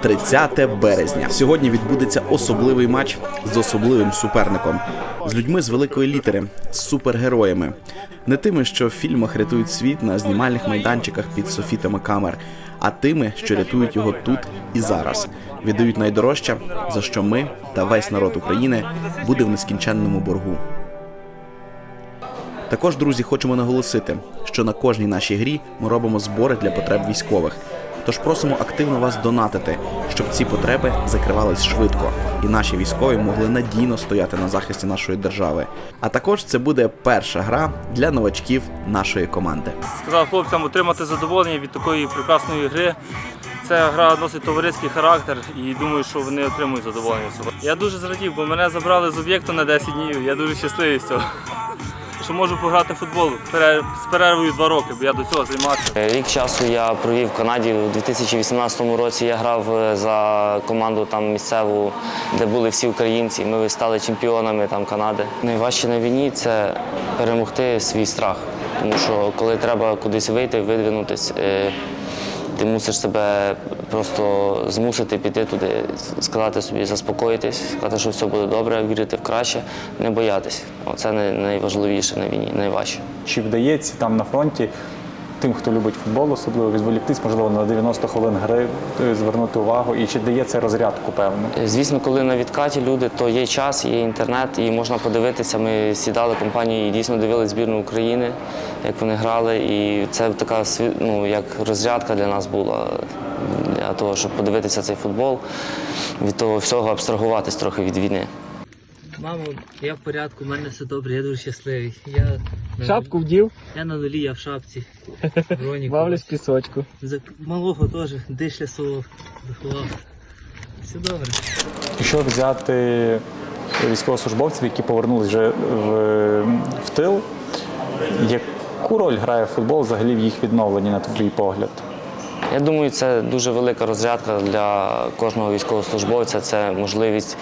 30 березня. Сьогодні відбудеться особливий матч з особливим суперником, з людьми з великої літери, з супергероями, не тими, що в фільмах рятують світ на знімальних майданчиках під софітами камер, а тими, що рятують його тут і зараз, віддають найдорожче, за що ми та весь народ України буде в нескінченному боргу. Також, друзі, хочемо наголосити, що на кожній нашій грі ми робимо збори для потреб військових. Тож просимо активно вас донатити, щоб ці потреби закривались швидко, і наші військові могли надійно стояти на захисті нашої держави. А також це буде перша гра для новачків нашої команди. сказав хлопцям отримати задоволення від такої прекрасної гри. Ця гра носить товариський характер і думаю, що вони отримують задоволення. Я дуже зрадів, бо мене забрали з об'єкту на 10 днів. Я дуже щасливий з цього. Що можу пограти в футбол з перервою два роки, бо я до цього займався. Рік часу я провів в Канаді. У 2018 році я грав е, за команду там місцеву, де були всі українці. Ми стали чемпіонами там Канади. Найважче на війні це перемогти свій страх. Тому що коли треба кудись вийти, видвинутись, е, ти мусиш себе просто змусити піти туди, сказати собі, заспокоїтись, сказати, що все буде добре, вірити в краще, не боятись. Оце найважливіше на війні, найважче. Чи вдається там на фронті тим, хто любить футбол, особливо відволіктись, можливо, на 90 хвилин гри, е, звернути увагу, і чи дає це розрядку певну? Звісно, коли на відкаті люди, то є час, є інтернет, і можна подивитися. Ми сідали компанії і дійсно дивилися збірну України, як вони грали. І це така ну, як розрядка для нас була, для того, щоб подивитися цей футбол, від того всього абстрагуватись трохи від війни. Мамо, я в порядку, у мене все добре, я дуже щасливий. Я Шапку вдів, Я на нулі, я в шапці. Бавлюсь пісочку. За малого теж дишля свого виховав. Все добре. Якщо взяти військовослужбовців, які повернулись вже в, в тил, яку роль грає футбол взагалі в їх відновленні, на твій погляд? Я думаю, це дуже велика розрядка для кожного військовослужбовця. Це можливість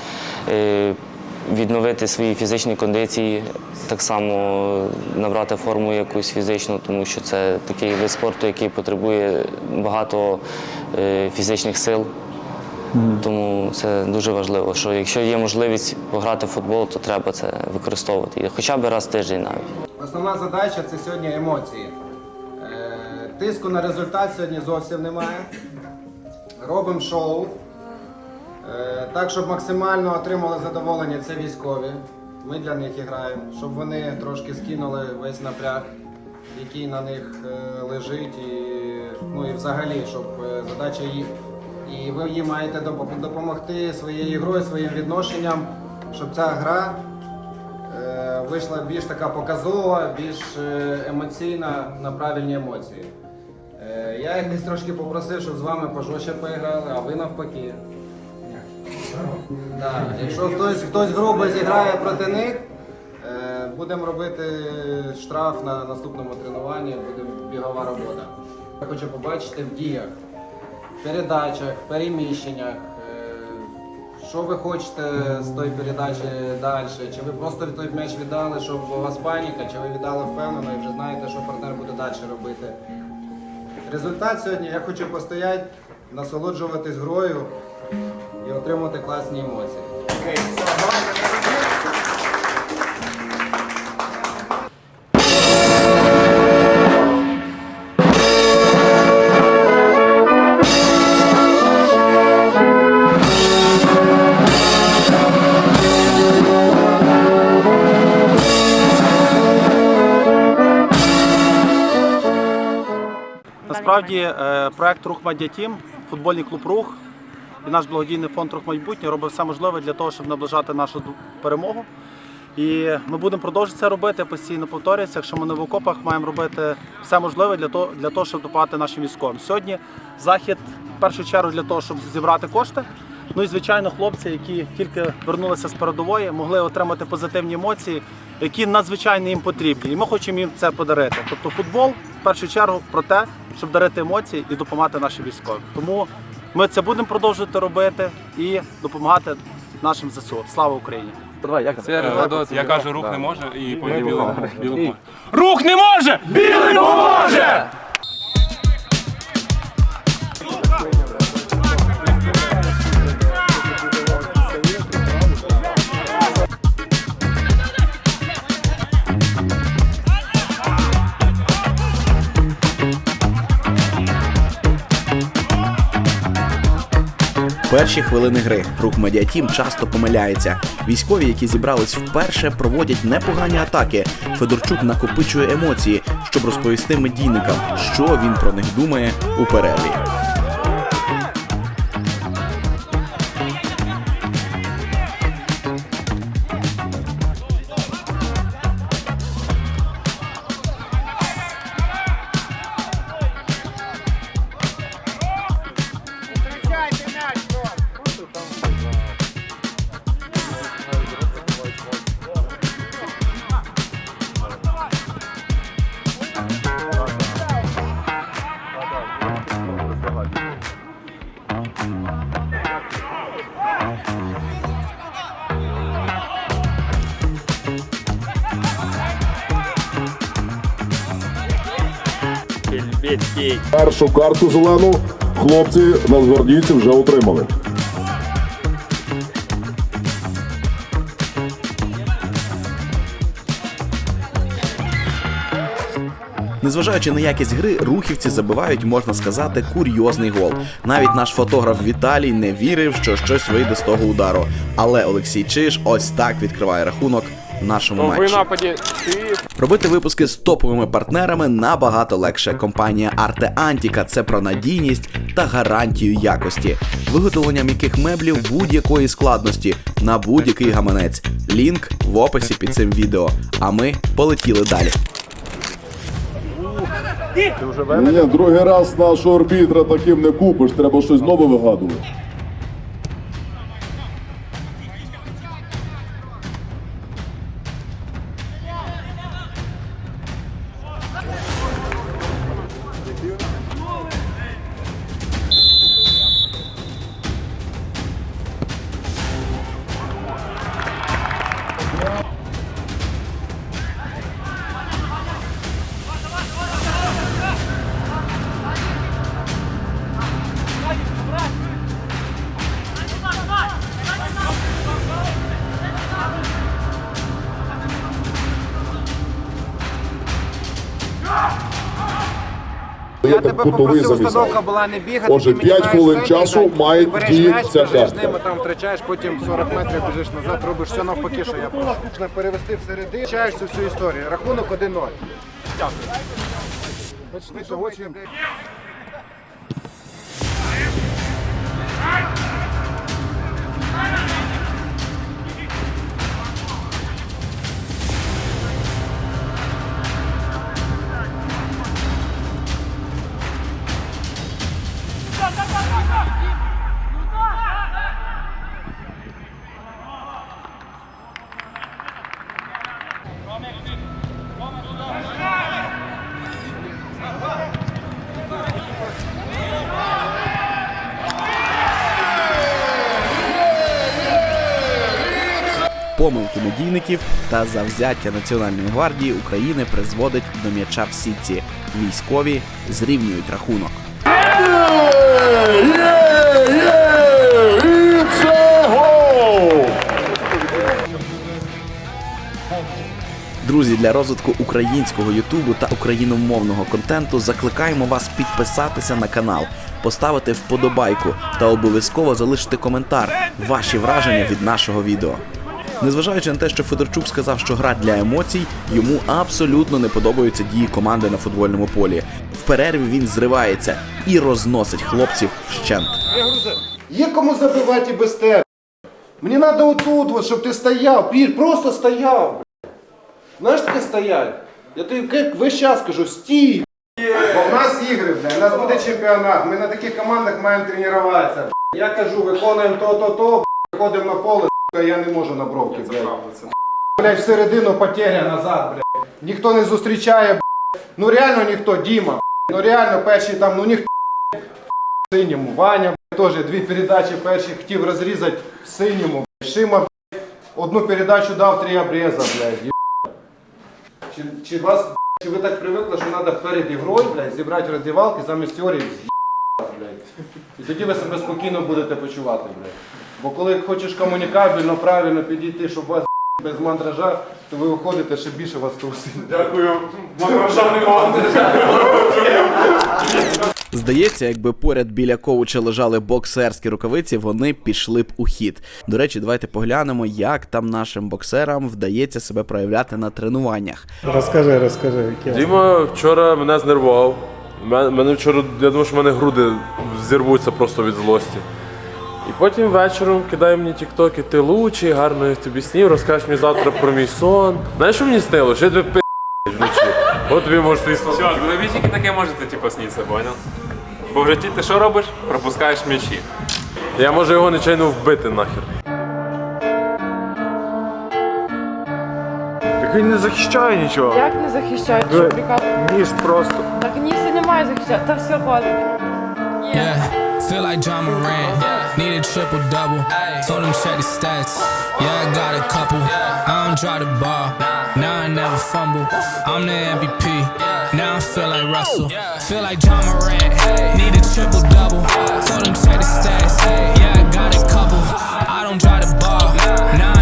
е, відновити свої фізичні кондиції, так само набрати форму якусь фізичну, тому що це такий вид спорту, який потребує багато е, фізичних сил. Тому це дуже важливо, що якщо є можливість пограти в футбол, то треба це використовувати. І Хоча б раз в тиждень навіть. Основна задача це сьогодні емоції. Е, Тиску на результат сьогодні зовсім немає. Робимо шоу. Е, Так, щоб максимально отримали задоволення це військові. Ми для них граємо, щоб вони трошки скинули весь напряг, який на них е, лежить. І, ну і взагалі, щоб е, задача їх. І ви їм маєте допомогти своєю грою, своїм відношенням, щоб ця гра вийшла більш така показова, більш емоційна на правильні емоції. Я їх десь трошки попросив, щоб з вами пожорстче поіграли, а ви навпаки. Да. Якщо хтось, хтось грубо зіграє проти них, е, будемо робити штраф на наступному тренуванні, буде бігова робота. Я хочу побачити в діях, передачах, переміщеннях. е, Що ви хочете з тої передачі далі? Чи ви просто той м'яч віддали, щоб у вас паніка, чи ви віддали впевнено і вже знаєте, що партнер буде далі робити? Результат сьогодні я хочу постояти, насолоджуватись грою і отримати класні емоції. Насправді е, проект Рух Медіа Тім, футбольний клуб Рух і наш благодійний фонд Рух майбутнє робить все можливе для того, щоб наближати нашу перемогу. І ми будемо продовжувати це робити, постійно повторюється. Якщо ми не в окопах, маємо робити все можливе для того, для того, щоб допомагати нашим військовим. Сьогодні захід в першу чергу для того, щоб зібрати кошти. Ну і звичайно, хлопці, які тільки вернулися з передової, могли отримати позитивні емоції, які надзвичайно їм потрібні. І ми хочемо їм це подарити. Тобто футбол в першу чергу про те, щоб дарити емоції і допомагати нашим військовим. Тому ми це будемо продовжувати робити і допомагати нашим ЗСУ. Слава Україні! Я кажу, рух не може і потім білий. Рух не може! Білий поможе! Перші хвилини гри рух медіатім часто помиляється. Військові, які зібрались вперше, проводять непогані атаки. Федорчук накопичує емоції, щоб розповісти медійникам, що він про них думає у перерві. Карту зелену хлопці нацгвардійці вже отримали. Незважаючи на якість гри, рухівці забивають, можна сказати, курйозний гол. Навіть наш фотограф Віталій не вірив, що щось вийде з того удару. Але Олексій Чиж ось так відкриває рахунок в нашому Ви матчі. нападі Робити випуски з топовими партнерами набагато легше. Компанія Arte Antica – це про надійність та гарантію якості, виготовлення м'яких меблів будь-якої складності на будь-який гаманець. Лінк в описі під цим відео. А ми полетіли далі. Ні, другий раз нашого арбітра таким не купиш, треба щось нове вигадувати. Я тебе кутовий попросив, завісав. установка була не бігати. Отже, ти мені хвилин часу має Ти береш діяти ця біжиш з ними, там втрачаєш, потім 40 метрів біжиш назад, робиш все навпаки, що я прошу. Можна перевести всередину, втрачаєш цю всю історію. Рахунок 1-0. Дякую. Почти того, очі... Помилки медійників та завзяття Національної гвардії України призводить до м'яча в сітці. Військові зрівнюють рахунок. Друзі, для розвитку українського Ютубу та україномовного контенту закликаємо вас підписатися на канал, поставити вподобайку та обов'язково залишити коментар, ваші враження від нашого відео. Незважаючи на те, що Федорчук сказав, що гра для емоцій, йому абсолютно не подобаються дії команди на футбольному полі. В перерві він зривається і розносить хлопців вщент. Є кому забивати без тебе. Мені треба отут, от, щоб ти стояв, пір, просто стояв. Знаєш таке стоять? Я тобі як весь час кажу, стій. Бо в нас ігри, бля, у нас буде чемпіонат. Ми на таких командах маємо тренуватися. Я кажу, виконуємо то-то-то, виходимо на поле, я не можу на бровки, блядь. Блядь, всередину потеря назад, блядь. Ніхто не зустрічає, блядь. Ну реально ніхто, Діма. блядь. Ну реально перші там, ну ніхто в синьому. Ваня блядь, теж дві передачі перші хотів розрізати в синьому. блядь. Шима блядь, одну передачу дав, три обреза, блядь. Є- Чи, чи, вас, блядь, чи ви так привикли, що треба перед ігрою блядь, зібрати роздівалки замість теорії блядь. І тоді ви себе спокійно будете почувати, блядь. Бо коли хочеш комунікабельно, правильно підійти, щоб вас без мандража, то ви виходите ще більше вас трусить. Дякую. Мандража не Здається, якби поряд біля коуча лежали боксерські рукавиці, вони пішли б у хід. До речі, давайте поглянемо, як там нашим боксерам вдається себе проявляти на тренуваннях. Розкажи, розкажи, які Діма вчора мене знервував. Мене вчора, я думав, що в мене груди зірвуться просто від злості. І потім вечором кидає мені тіктоки, ти лучший, гарно тобі снів, розкажеш мені завтра про мій сон. Знаєш, що мені снило? Що я пи вночі. От тобі може твій сон. Чувак, ви тільки таке можете типу, сниться, понял? Бо в житті ти що робиш? Пропускаєш м'ячі. Я можу його нечайно вбити нахер. Так він не захищає нічого. Як не захищають, що приказ? Ніж просто. Так ніси немає захищати, та все хватить. Yeah, feel like John Moran. Need a triple double. Told him check the stats. Yeah, I got a couple. I don't drop the ball. Now I never fumble. I'm the MVP. Now I feel like Russell. Feel like John Moran. Need a triple double. Told him check the stats. Yeah, I got a couple. I don't drop the ball. Now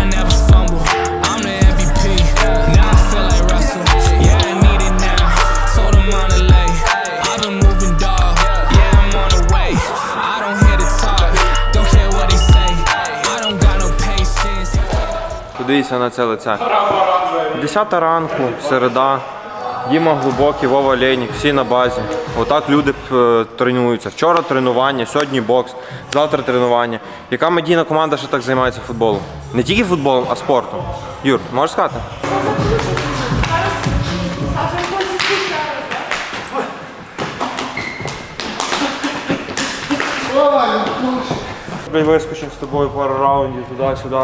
Подивіться на це лице. Десята ранку, середа. Діма глибокий, Вова Ленік, всі на базі. Отак люди е, тренуються. Вчора тренування, сьогодні бокс, завтра тренування. Яка медійна команда ще так займається футболом? Не тільки футболом, а спортом. Юр, можеш сказати? Блін, вискочимо з тобою пару раундів туди-сюди.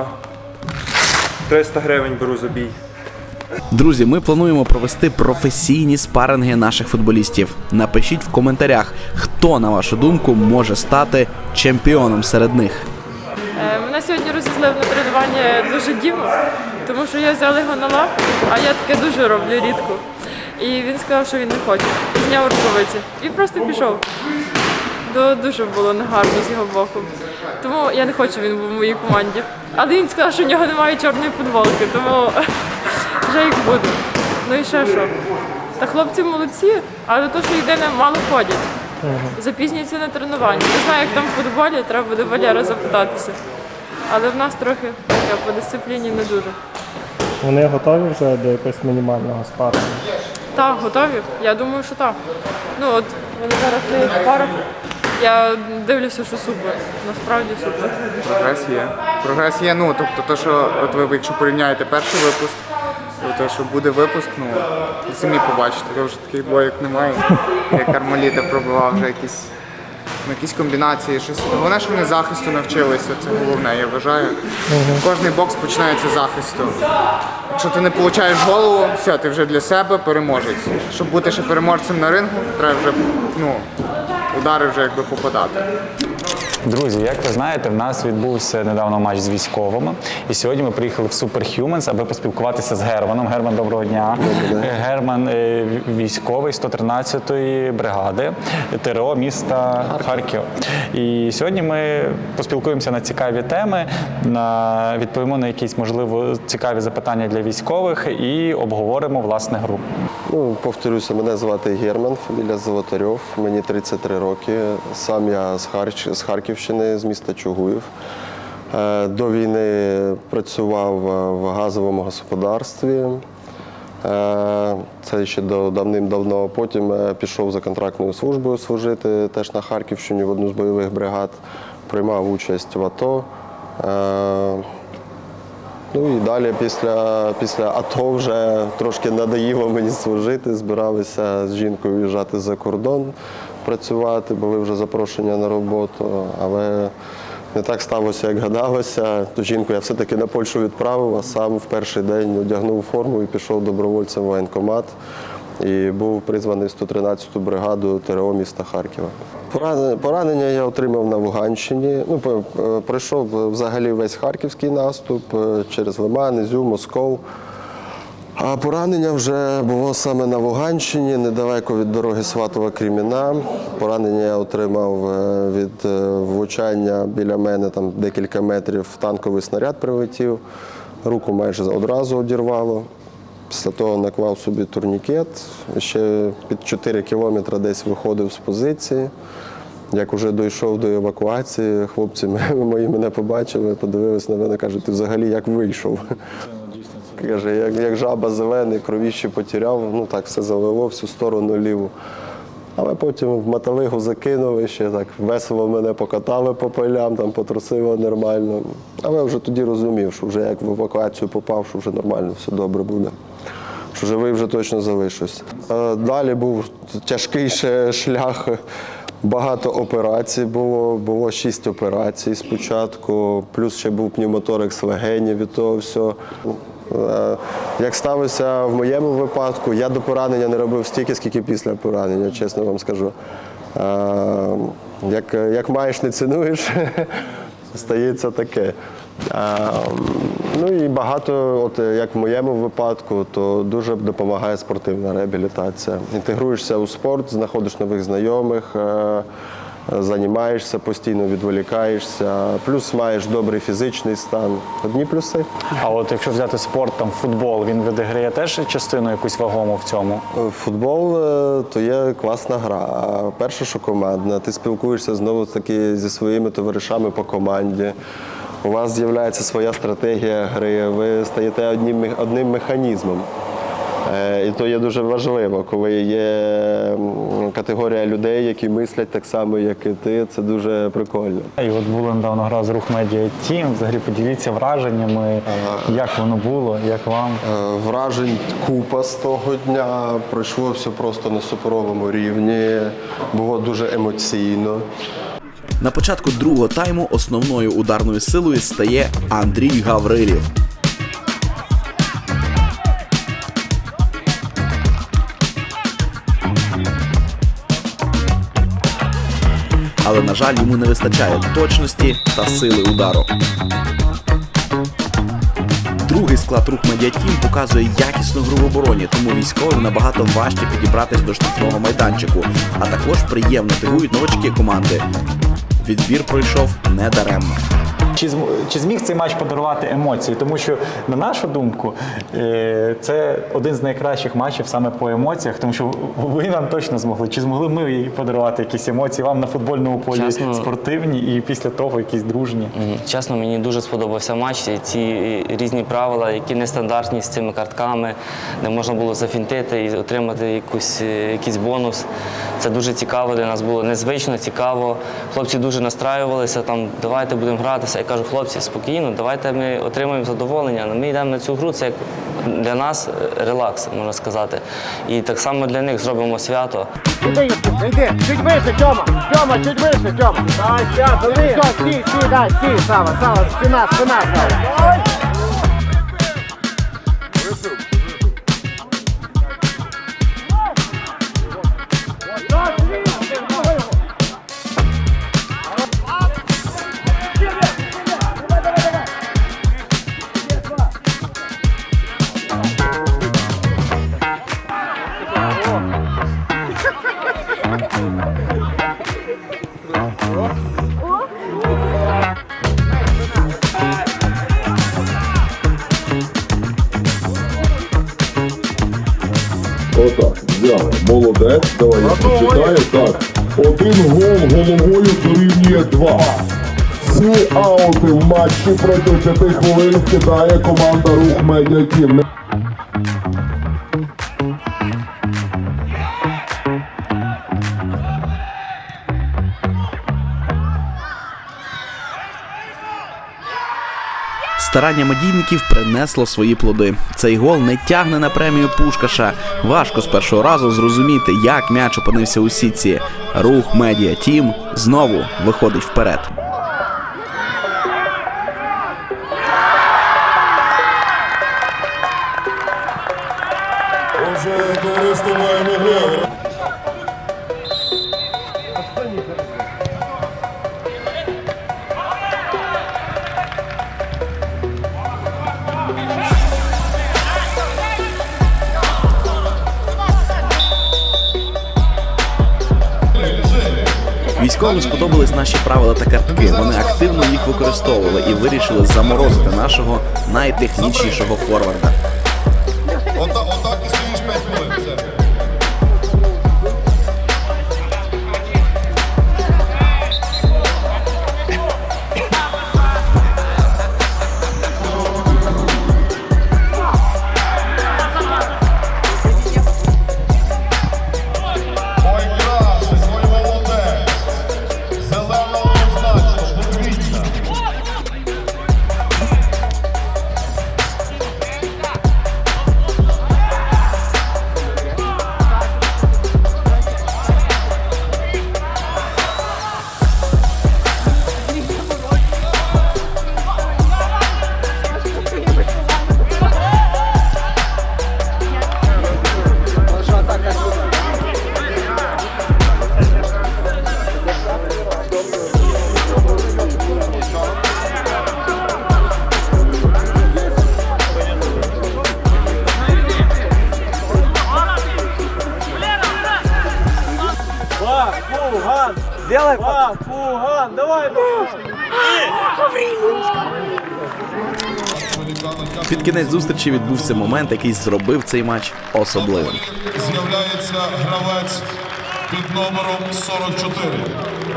300 гривень беру за бій. Друзі, ми плануємо провести професійні спаринги наших футболістів. Напишіть в коментарях, хто, на вашу думку, може стати чемпіоном серед них. Е, Мене сьогодні розізлив на тренування дуже Діма, тому що я взяла його на лапу, а я таке дуже роблю рідко. І він сказав, що він не хоче. Зняв рукавиці і просто пішов. Дуже було негарно з його боку. Тому я не хочу, він був в моїй команді. Але він сказав, що в нього немає чорної футболки, тому вже як буде. Ну і ще що. Та хлопці молодці, але то, що єдине мало ходять. Запізнюються на тренування. Не знаю, як там в футболі, треба буде Валера запитатися. Але в нас трохи таке по дисципліні не дуже. Вони готові вже до якогось мінімального спару. Так, готові? Я думаю, що так. Ну от вони зараз в парах. Я дивлюся, що супер. Насправді супер. Прогрес є. Прогрес є, ну тобто, то, що от ви якщо порівняєте перший випуск, то що буде випуск, ну самі побачите, то вже таких двоєк немає. Як Кармаліта пробивав вже якісь. ну, Якісь комбінації, щось головне, що вони захисту навчилися. Це головне, я вважаю. Кожний бокс починається з захисту. Якщо ти не получаєш голову, все, ти вже для себе переможець. Щоб бути ще переможцем на рингу, треба вже ну, удари вже якби попадати. Друзі, як ви знаєте, в нас відбувся недавно матч з військовими. І сьогодні ми приїхали в Superhumans, аби поспілкуватися з Германом. Герман, доброго дня. Герман е, військовий 113-ї бригади ТРО міста Харків. І сьогодні ми поспілкуємося на цікаві теми, на відповімо на якісь можливо цікаві запитання для військових і обговоримо власне гру. Ну, повторюся, мене звати Герман, фамілія Золотарьов, мені 33 роки. Сам я з, Харч... з Харківщини, з міста Чугуїв. Е, До війни працював е, в газовому господарстві. Е, Це ще давним-давно. Потім пішов за контрактною службою служити теж на Харківщині в одну з бойових бригад. Приймав участь в АТО. Ну і далі після, після АТО вже трошки надоїло мені служити. Збиралися з жінкою виїжджати за кордон працювати, були вже запрошення на роботу, але не так сталося, як гадалося. Ту жінку я все-таки на Польщу відправив, а сам в перший день одягнув форму і пішов добровольцем в воєнкомат. І був призваний в 113-ту бригаду ТРО міста Харкова. Поранення, я отримав на Луганщині. Ну, е, пройшов взагалі весь харківський наступ е, через Лиман, Ізюм, Москов. А поранення вже було саме на Луганщині, недалеко від дороги Сватова Креміна. Поранення я отримав е, від е, влучання біля мене там декілька метрів танковий снаряд прилетів. Руку майже одразу одірвало. Після того наклав собі турнікет, ще під 4 кілометри десь виходив з позиції. Як вже дійшов до евакуації, хлопці мої мене побачили, подивились на мене, кажуть, ти взагалі як вийшов? Каже, як, як жаба зелений, кровіще потеряв, ну так все залило всю сторону ліву. Але потім в мотовигу закинули ще так весело мене покатали по полям, там потрусило нормально. Але вже тоді розумів, що вже як в евакуацію попав, що вже нормально, все добре буде. Що живий вже точно залишусь. Далі був тяжкий ще шлях. Багато операцій було, було шість операцій спочатку, плюс ще був пневмоторикс легенів від того всього. Е, Як сталося в моєму випадку, я до поранення не робив стільки, скільки після поранення, чесно вам скажу. Е, Як, як маєш, не цінуєш, стається таке. Ну і багато, от як в моєму випадку, то дуже допомагає спортивна реабілітація. Інтегруєшся у спорт, знаходиш нових знайомих, е, займаєшся, постійно відволікаєшся, плюс маєш добрий фізичний стан. Одні плюси. А от якщо взяти спорт, там футбол, він відіграє теж частину якусь вагому в цьому. Футбол е, то є класна гра. А перше, що командна, ти спілкуєшся знову таки зі своїми товаришами по команді. У вас з'являється своя стратегія гри, ви стаєте одним, одним механізмом. Е, І то є дуже важливо, коли є категорія людей, які мислять так само, як і ти. Це дуже прикольно. І от була недавно гра з рух медіа Тім. Взагалі поділіться враженнями, як воно було, як вам. Е, Вражень купа з того дня. Пройшло все просто на суперовому рівні. Було дуже емоційно. На початку другого тайму основною ударною силою стає Андрій Гаврилів. Але, на жаль, йому не вистачає точності та сили удару. Другий склад рух Медіатім показує якісну гру в обороні, тому військовим набагато важче підібратись до штрафного майданчику, а також приємно дивують новачки команди. Відбір пройшов недаремно. Чи, чи зміг цей матч подарувати емоції? Тому що, на нашу думку, е, це один з найкращих матчів саме по емоціях, тому що ви нам точно змогли. Чи змогли ми їй подарувати якісь емоції вам на футбольному полі Чесно. спортивні і після того якісь дружні? Чесно, мені дуже сподобався матч. Ці різні правила, які нестандартні з цими картками, де можна було зафінтити і отримати якусь, е, якийсь бонус. Це дуже цікаво для нас було, незвично, цікаво. Хлопці дуже настраювалися, там, давайте будемо гратися. Кажу, хлопці, спокійно, давайте ми отримаємо задоволення. Ми йдемо на цю гру, це як для нас е, релакс, можна сказати. І так само для них зробимо свято. Іди, чуть вище, Тьома, Тьома, чуть вище, Тьома. Давай, дай, сі, Сава, Сава, спина, спина, Сава. Отак, взяли. Молодець. Давай я почитаю. Так. Один гол головою дорівнює два. Всі аути в матчі протягом 5 хвилин кидає команда рух медіа Старання медійників принесло свої плоди. Цей гол не тягне на премію Пушкаша. Важко з першого разу зрозуміти, як м'яч опинився у сітці. Рух медіа тім знову виходить вперед. Військовим сподобались наші правила та картки. Вони активно їх використовували і вирішили заморозити нашого найтехнічнішого форварда. Під кінець зустрічі відбувся момент, який зробив цей матч особливим. З'являється гравець під номером 44.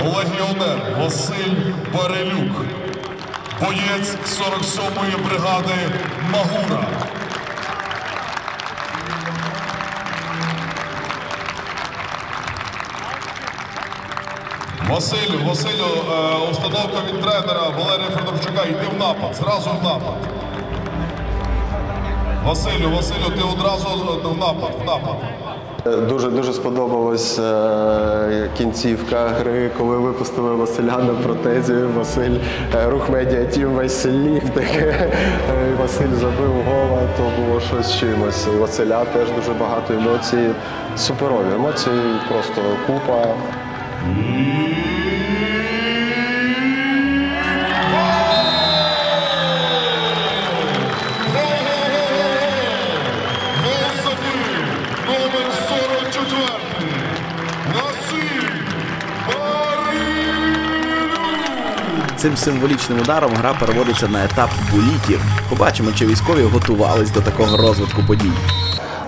Легіонер Василь Перелюк. Боєць 47-ї бригади Магура. Василю, Василю, е, установка від тренера Валерія Федорчука. Йди в напад, зразу в напад. Василю, Василю, ти одразу в напад, в напад. Дуже дуже сподобалась е, кінцівка гри, коли випустили Василя на протезі. Василь е, рух медіа тім весь сліг таке. Е, Василь забив гола, то було щось з чимось. У Василя теж дуже багато емоцій. Суперові емоції, просто купа. Цим символічним ударом гра переводиться на етап булітів. Побачимо, чи військові готувались до такого розвитку подій.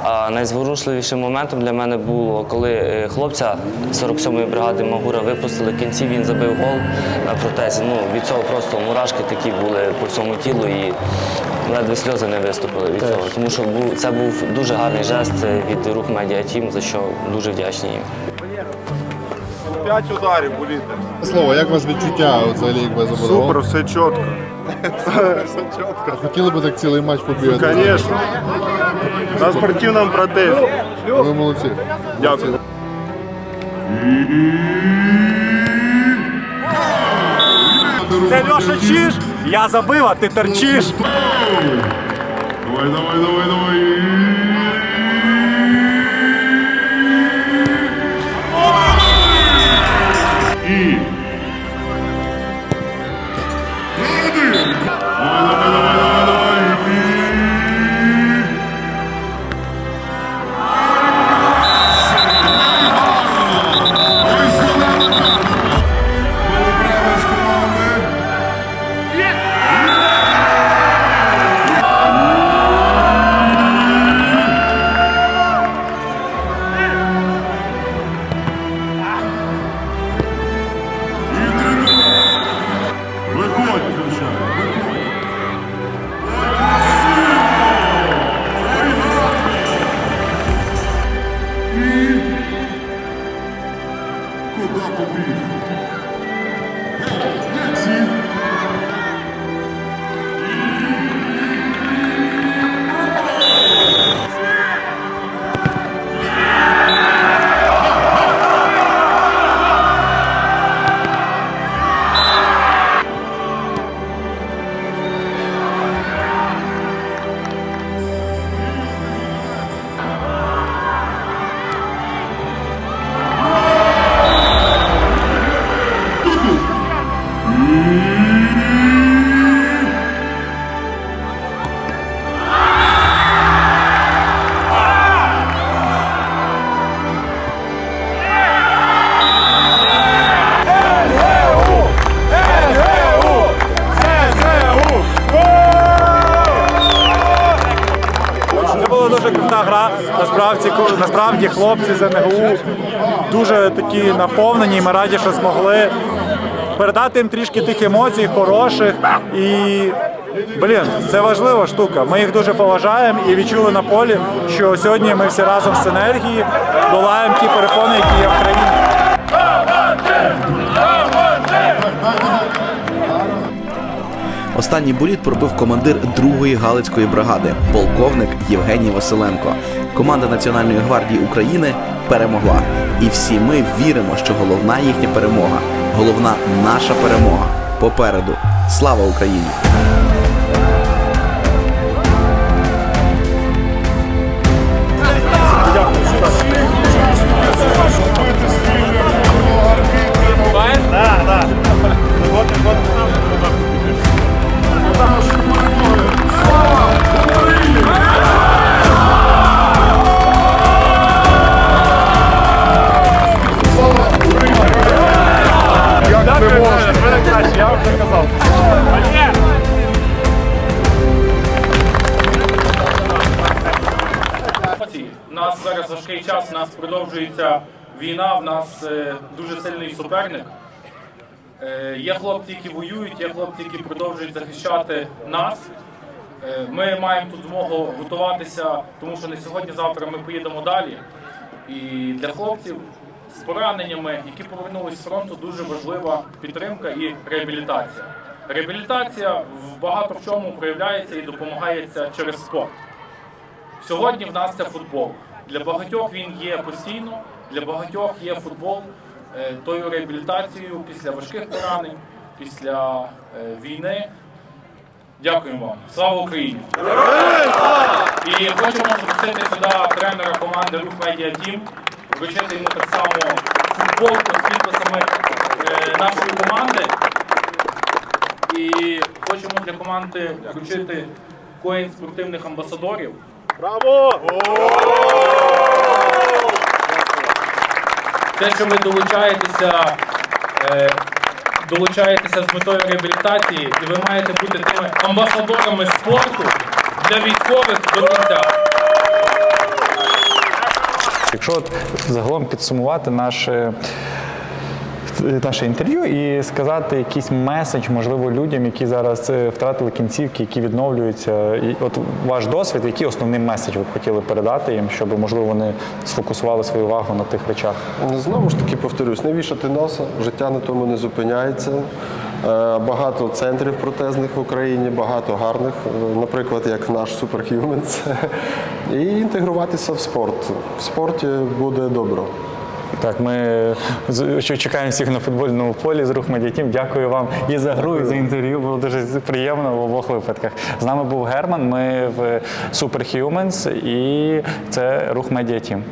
А найзворушливішим моментом для мене було, коли е, хлопця 47-ї бригади Магура випустили в кінці, він забив гол на протезі. Ну, від цього просто мурашки такі були по всьому тілу і ледве сльози не виступили від цього. Тому що це був дуже гарний жест е, від рух медіа тім, за що дуже вдячні їм. П'ять ударів, боліти. Слово, як у вас відчуття от взагалі, якби забудова? Супер, все чітко. Все чітко. Хотіли би так цілий матч побігати? Звісно. На спортивному протезі. Ви молодці. Дякую. Це Льоша Чиж, я забив, а ти торчиш. Давай, давай, давай, давай. Насправді, хлопці з НГУ дуже такі наповнені. і Ми раді, що змогли передати їм трішки тих емоцій, хороших. І блін, це важлива штука. Ми їх дуже поважаємо і відчули на полі, що сьогодні ми всі разом в синергії долаємо ті перепони, які є в країні. Останній боліт пробив командир другої галицької бригади, полковник Євгеній Василенко. Команда Національної гвардії України перемогла. І всі ми віримо, що головна їхня перемога, головна наша перемога попереду. Слава Україні! Важкий час. У нас продовжується війна, в нас е, дуже сильний суперник. Е, Є хлопці, які воюють, є хлопці, які продовжують захищати нас. Е, Ми маємо тут змогу готуватися, тому що не сьогодні-завтра ми поїдемо далі. І для хлопців з пораненнями, які повернулись з фронту, дуже важлива підтримка і реабілітація. Реабілітація в багато в чому проявляється і допомагається через спорт. Сьогодні в нас це футбол. Для багатьох він є постійно, для багатьох є футбол е, тою реабілітацією після важких поранень, після е, війни. Дякуємо вам. Слава Україні! І хочемо запросити сюди тренера команди Рух Медіа Тім, вручити йому так само футболку з підписами е, нашої команди. І хочемо для команди вручити коін спортивних амбасадорів. Браво! Те, що ви долучаєтеся, е, долучаєтеся з метою реабілітації, і ви маєте бути тими амбасадорами спорту для військових до кінця. Якщо загалом підсумувати наше, наше інтерв'ю і сказати якийсь меседж, можливо, людям, які зараз е, втратили кінцівки, які відновлюються, і от ваш досвід, який основний меседж ви б хотіли передати їм, щоб можливо вони сфокусували свою увагу на тих речах? Знову ж таки повторюсь, не вішати носа, життя на тому не зупиняється. Е, Багато центрів протезних в Україні, багато гарних, е, наприклад, як наш Superhumans. І інтегруватися в спорт. В спорті буде добре. Так, ми чекаємо всіх на футбольному полі з рух Медіатім. Дякую вам і за гру, і за інтерв'ю. Було дуже приємно в обох випадках. З нами був Герман. Ми в Superhumans і це рух Медіатім.